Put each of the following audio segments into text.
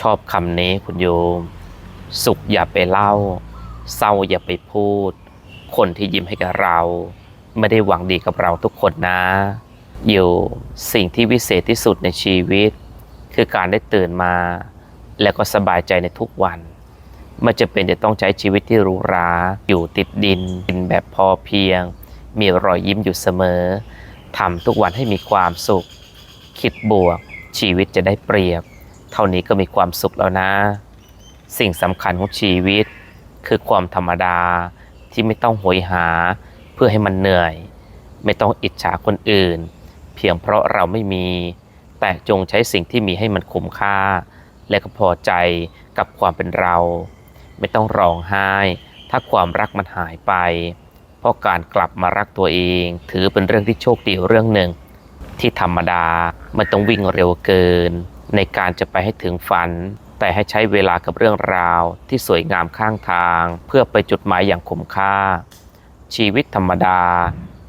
ชอบคำนี้คุณโยม สุขอย่าไปเล่า เศร้าอย่าไปพูด คนที่ยิ้มให้กับเรา ไม่ได้หวังดีกับเราทุกคนนะโยมสิ่งที่วิเศษที่สุดในชีวิต คือการได้ตื่นมา แล้วก็สบายใจในทุกวันไม่จะเป็นจะต้องใช้ชีวิตที่หรูหราอยู่ติดดินกินแบบพอเพียง มีรอยยิ้มอยู่เสมอทำทุกวันให้มีความสุข คิดบวกชีวิตจะได้เปรียบ เท่านี้ก็มีความสุขแล้วนะ สิ่งสำคัญของชีวิต คือความธรรมดาที่ไม่ต้องโหยหาเพื่อให้มันเหนื่อย ไม่ต้องอิจฉาคนอื่น เพียงเพราะเราไม่มี แต่จงใช้สิ่งที่มีให้มันคุ้มค่า และก็พอใจกับความเป็นเรา ไม่ต้องร้องไห้ ถ้าความรักมันหายไป เพราะการกลับมารักตัวเอง ถือเป็นเรื่องที่โชคดีเรื่องหนึ่ง ที่ธรรมดาไมันต้องวิ่งเร็วเกิน ในการจะไปให้ถึงฝัน แต่ให้ใช้เวลากับเรื่องราวที่สวยงามข้างทาง เพื่อไปจุดหมายอย่างคุ้มค่า ชีวิตธรรมดา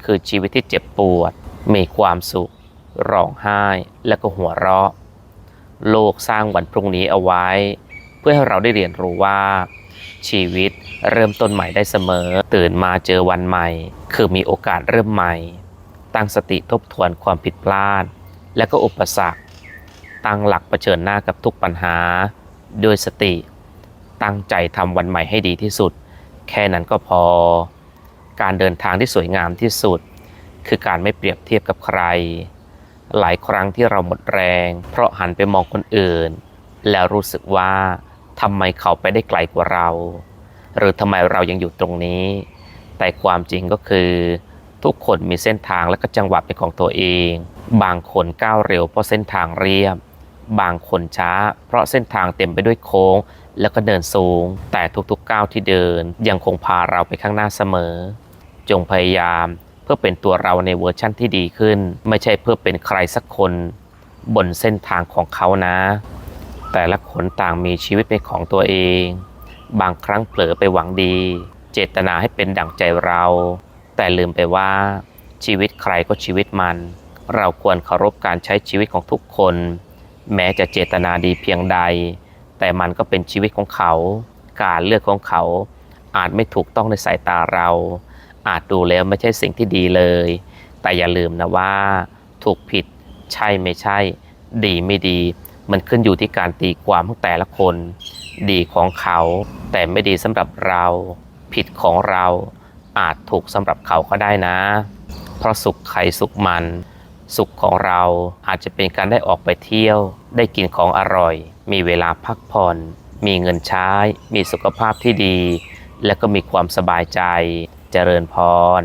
คือชีวิตที่เจ็บปวด มีความสุข ร้องไห้ และก็หัวเราะ โลกสร้างวันพรุ่งนี้เอาไว้ เพื่อให้เราได้เรียนรู้ว่า ชีวิตเริ่มต้นใหม่ได้เสมอ ตื่นมาเจอวันใหม่ คือมีโอกาสเริ่มใหม่ ตั้งสติทบทวนความผิดพลาด และก็อุปสรรค ตั้งหลักเผชิญหน้ากับทุกปัญหาด้วยสติ ตั้งใจทำวันใหม่ให้ดีที่สุด แค่นั้นก็พอ การเดินทางที่สวยงามที่สุด คือการไม่เปรียบเทียบกับใคร หลายครั้งที่เราหมดแรง เพราะหันไปมองคนอื่น แล้วรู้สึกว่าทำไมเขาไปได้ไกลกว่าเรา หรือทำไมเรายังอยู่ตรงนี้ แต่ความจริงก็คือทุกคนมีเส้นทางและก็จังหวะเป็นของตัวเอง บางคนก้าวเร็วเพราะเส้นทางเรียบ บางคนช้า เพราะเส้นทางเต็มไปด้วยโค้ง แล้วก็เดินสูง แต่ทุกๆก้าวที่เดินยังคงพาเราไปข้างหน้าเสมอ จงพยายามเพื่อเป็นตัวเราในเวอร์ชั่นที่ดีขึ้น ไม่ใช่เพื่อเป็นใครสักคน บนเส้นทางของเขานะ แต่ละคนต่างมีชีวิตเป็นของตัวเอง บางครั้งเผลอไปหวังดี เจตนาให้เป็นดั่งใจเรา แต่ลืมไปว่าชีวิตใครก็ชีวิตมัน เราควรเคารพการใช้ชีวิตของทุกคน แม้จะเจตนาดีเพียงใด แต่มันก็เป็นชีวิตของเขา การเลือกของเขา อาจไม่ถูกต้องในสายตาเรา อาจดูแล้วไม่ใช่สิ่งที่ดีเลย แต่อย่าลืมนะว่า ถูกผิดใช่ไม่ใช่ ดีไม่ดี มันขึ้นอยู่ที่การตีความของแต่ละคน ดีของเขา แต่ไม่ดีสำหรับเรา ผิดของเราอาจถูกสำหรับเขาก็ได้นะ เพราะสุขใครสุขมัน สุขของเราอาจจะเป็นการได้ออกไปเที่ยว ได้กินของอร่อย มีเวลาพักผ่อน มีเงินใช้ มีสุขภาพที่ดี และก็มีความสบายใจ เจริญพร